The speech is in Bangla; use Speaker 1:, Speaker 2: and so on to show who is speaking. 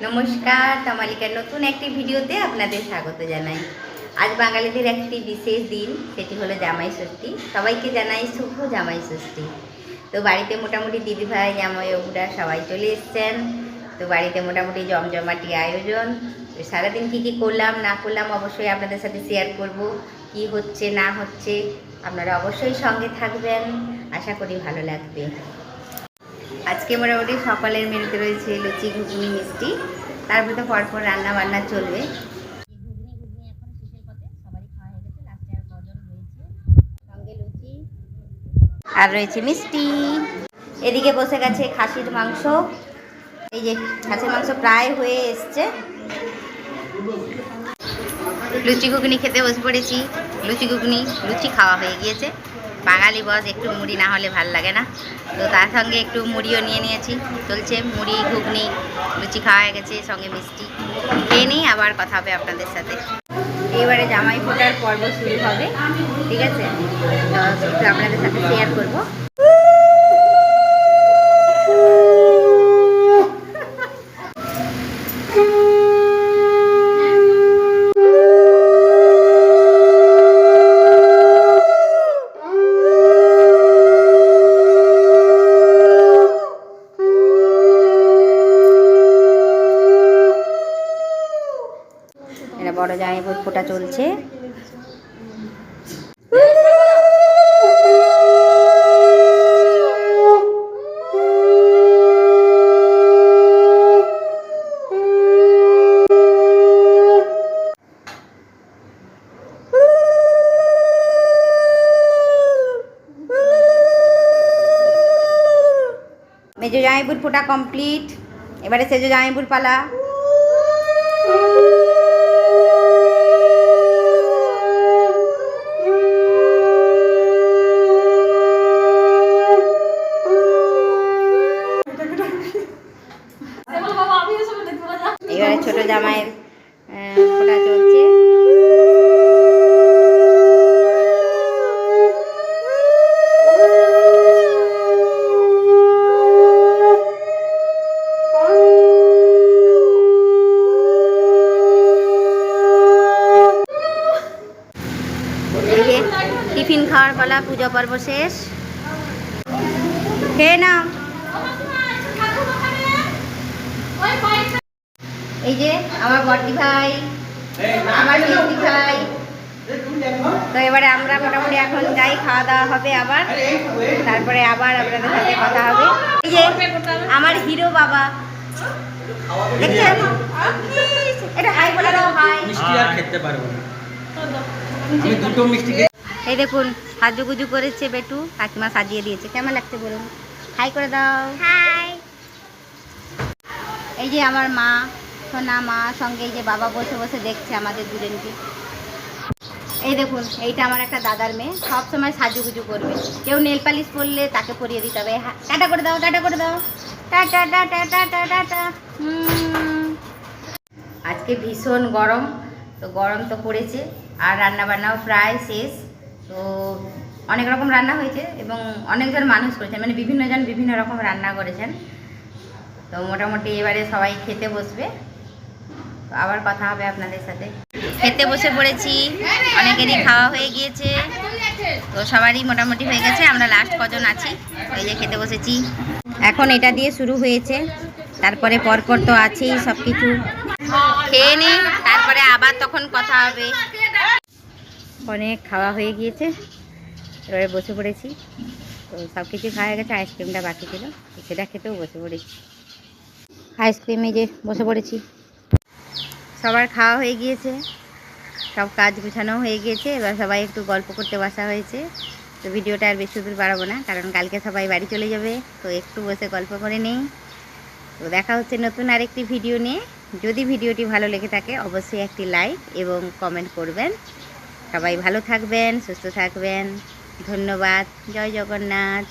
Speaker 1: নমস্কার, তমালিকার নতুন একটি ভিডিওতে আপনাদের স্বাগত জানাই। আজ বাঙালিদের একটি বিশেষ দিন, সেটি হলো জামাই ষষ্ঠী। সবাইকে জানাই শুভ জামাই ষষ্ঠী। তো বাড়িতে মোটামুটি দিদিভাই জামাই বাবুরা সবাই চলে এসছেন। তো বাড়িতে মোটামুটি জমজমাটি আয়োজন। সারাদিন কী কী করলাম, না করলাম অবশ্যই আপনাদের সাথে শেয়ার করব। কি হচ্ছে, না হচ্ছে, আপনারা অবশ্যই সঙ্গে থাকবেন। আশা করি ভালো লাগবে। আজকে মোটামুটি সকালের মেনুতে রয়েছে লুচি, ঘুগনি, মিষ্টি। তারপরে তো পরপর রান্না বান্না চলবে। আর রয়েছে মিষ্টি। এদিকে বসে গেছে খাসির মাংস। এই যে খাসির মাংস প্রায় হয়ে এসছে। লুচি, ঘুগনি খেতে বসে পড়েছি। লুচি, ঘুগনি, লুচি খাওয়া হয়ে গিয়েছে। বাঙালি বস, একটু মুড়ি না হলে ভালো লাগে না। তো তার সঙ্গে একটু মুড়িও নিয়ে নিয়েছি। চলছে মুড়ি, ঘুগনি, লুচি খাওয়া হয়ে গেছে, সঙ্গে মিষ্টি। খেয়ে নিই, আবার কথা হবে আপনাদের সাথে। এবারে জামাই ফোটার পর্ব শুরু হবে, ঠিক আছে? তো একটু আপনাদের সাথে শেয়ার করব। বড় জামাই ফোটা চলছে। মেজো জামাইপুর ফোটা কমপ্লিট। এবারে সেজো জামাইপুর পালা এবারে ছোট জামাইয়ের আহ, চলছে। টিফিন খাওয়ার পালা পুজো পর্ব শেষ। খেয়ে নাও। এই যে আমার বড়দি ভাই আমার মিষ্টি ভাই। তো এবারে আমরা মোটামুটি এখন যাই খাওয়া দাওয়া হবে আবার। তারপরে আবার আপনাদের সাথে কথা হবে। এই যে আমার হিরো বাবা। দেখছেন? এটা হাই বলে দাও হাই।
Speaker 2: মিষ্টি আর খেতে পারব না। আমি দুটো মিষ্টি
Speaker 1: এই দেখুন সাজুগুজু করেছে বেটু। কাকিমা সাজিয়ে দিয়েছে। কেমন লাগছে বলুন? হাই করে দাও। হাই। এই যে আমার মা। সোনা, মা, সঙ্গে যে বাবা বসে বসে দেখছে আমাদের দুজনকে। এই দেখুন, এইটা আমার একটা দাদার মেয়ে। সব সময় সাজুগুজু করবে। কেউ নেল পালিশ পরলে তাকে পরিয়ে দিতে হবে। টাটা করে দাও, টাটা করে দাও। Tata tata tata tata. আজকে ভীষণ গরম। তো গরম তো পড়েছে। আর রান্না বান্নাও প্রায় শেষ। তো অনেক রকম রান্না হয়েছে এবং অনেকজন মানুষ করেছেন। মানে বিভিন্ন জন বিভিন্ন রকম রান্না করেছেন। তো মোটামুটি এবারে সবাই খেতে বসবে। আবার কথা হবে আপনাদের সাথে। খেতে বসে পড়েছি, অনেকেরই খাওয়া হয়ে গিয়েছে। তো সবারই মোটামুটি হয়ে গেছে, আমরা লাস্ট কজন আছি। ওই যে খেতে বসেছি। এখন এটা দিয়ে শুরু হয়েছে। তারপরে পরপর তো আছেই সব কিছু খেয়ে নিই তারপরে আবার তখন কথা হবে। অনেক খাওয়া হয়ে গিয়েছে। এবারে বসে পড়েছি। তো সব কিছু খাওয়া গেছে আইসক্রিমটা বাকি ছিল। সেটা খেতেও বসে পড়েছি। আইসক্রিমে যে বসে পড়েছি। সবার খাওয়া হয়ে গিয়েছে। সব কাজ গুছানো হয়ে গিয়েছে। এবার সবাই একটু গল্প করতে বসা হয়েছে। তো ভিডিওটা আর বেশি দূর বাড়াবো না, কারণ কালকে সবাই বাড়ি চলে যাবে। তো একটু বসে গল্প করে নেই। তো দেখা হচ্ছে নতুন আরেকটি ভিডিও নিয়ে। যদি ভিডিওটি ভালো লেগে থাকে, অবশ্যই একটি লাইক এবং কমেন্ট করবেন। সবাই ভালো থাকবেন, সুস্থ থাকবেন। ধন্যবাদ। জয় জগন্নাথ।